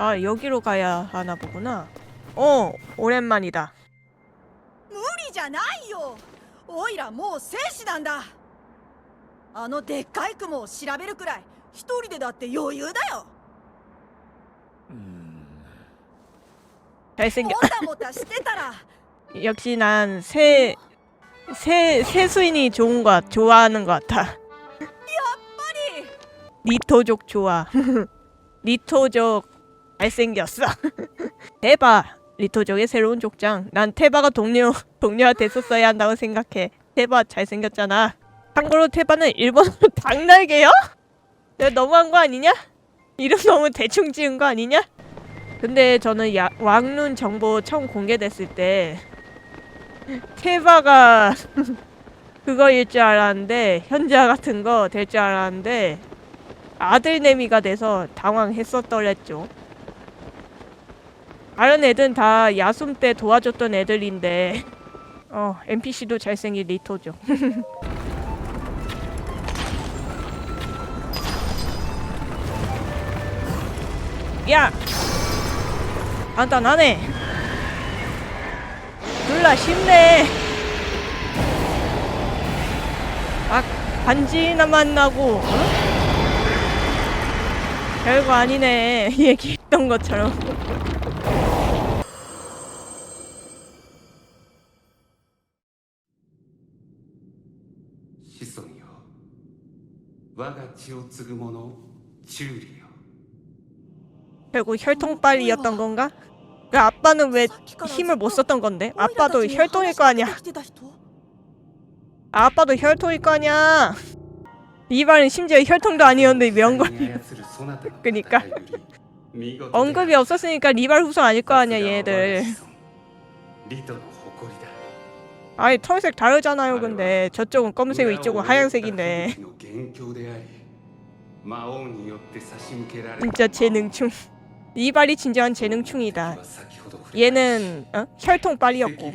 아 여기로 가야 하나 보구나. 어 오랜만이다. 無理じゃないよおいらもう戦士なんだあのでっかい雲を調べるくらい一人でだって余裕だよ 잘생겨. もたもたしてたら 역시 난 새, 새, 새수인이 좋은 것, 같- 좋아하는 것 같아. やっぱり 리토족 좋아. 리토족 잘생겼어. 테바 리토족의 새로운 족장. 난 테바가 동료 동료가 됐었어야 한다고 생각해. 테바 잘생겼잖아. 참고로 테바는 일본어로 닭날개요? 내가 너무한 거 아니냐? 이름 너무 대충 지은 거 아니냐? 근데 저는 야, 왕룬 정보 처음 공개됐을 때 테바가 그거일 줄 알았는데 현자 같은 거 될 줄 알았는데 아들 내미가 돼서 당황했었더랬죠. 다른 애들은 다 야숨 때 도와줬던 애들인데 어 NPC도 잘생긴 리토죠. 야 간단하네. 졸라 쉽네. 아 간지나 만나고 어? 별거 아니네 얘기했던 것처럼. ”子孫よ我が血を継ぐ者チューリよ 결국 혈통빨이었던 건가? 그 아빠는 왜 힘을 못 썼던 건데? 아빠도 혈통일 거 아니야. 来てた人 아빠도 혈통일 거 아니야. 이발은 심지어 혈통도 아니었는데 명걸 に操るそなたの 그니까 戦いぶり見事で 언급이 없었으니까 리발 후손 아닐 거 아니야 얘들. リトの誇りだ 아니 털색 다르잖아요 근데 저쪽은 검은색이고 이쪽은 하얀색인데 の元凶であり魔王によって差し向けられ 진짜 재능충. 이발이 진정한 재능충이다. 얘는 어? 혈통빨이었고